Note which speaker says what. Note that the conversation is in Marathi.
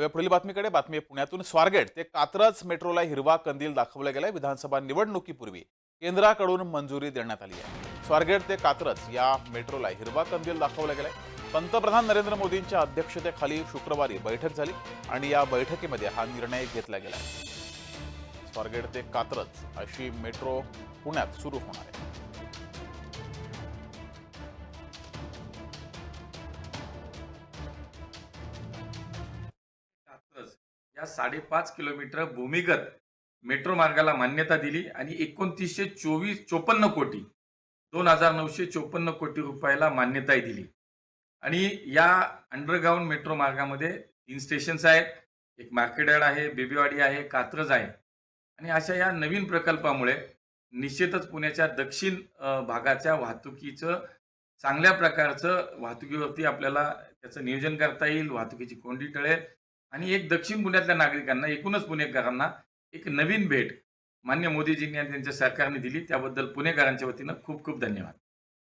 Speaker 1: वळूया पुढील बातमीकडे बातमी पुण्यातून. स्वारगेट ते कात्रज मेट्रोला हिरवा कंदील दाखवला गेलाय. विधानसभा निवडणुकीपूर्वी केंद्राकडून मंजुरी देण्यात आली आहे. स्वारगेट ते कात्रज या मेट्रोला हिरवा कंदील दाखवला गेलाय. पंतप्रधान नरेंद्र मोदींच्या अध्यक्षतेखाली शुक्रवारी बैठक झाली आणि या बैठकीमध्ये हा निर्णय घेतला गेला स्वारगेट ते कात्रज अशी मेट्रो पुण्यात सुरू होणार आहे.
Speaker 2: या साडेपाच किलोमीटर भूमिगत मेट्रो मार्गाला मान्यता दिली आणि एकोणतीसशे चोवीस चोपन्न कोटी दोन हजार नऊशे चोपन्न कोटी रुपयाला मान्यताही दिली. आणि या अंडरग्राऊंड मेट्रो मार्गामध्ये तीन स्टेशन्स आहेत. एक मार्केटयार्ड आहे बेबीवाडी आहे कात्रज आहे. आणि अशा या नवीन प्रकल्पामुळे निश्चितच पुण्याच्या दक्षिण भागाच्या वाहतुकीचं चांगल्या प्रकारचं वाहतुकीवरती आपल्याला त्याचं नियोजन करता येईल. वाहतुकीची कोंडी टळेल. आणि एक दक्षिण पुण्यातल्या नागरिकांना एकूणच पुणेकरांना एक नवीन भेट मान्य मोदीजींनी आणि त्यांच्या सरकारने दिली. त्याबद्दल पुणेकरांच्या वतीनं खूप खूप धन्यवाद.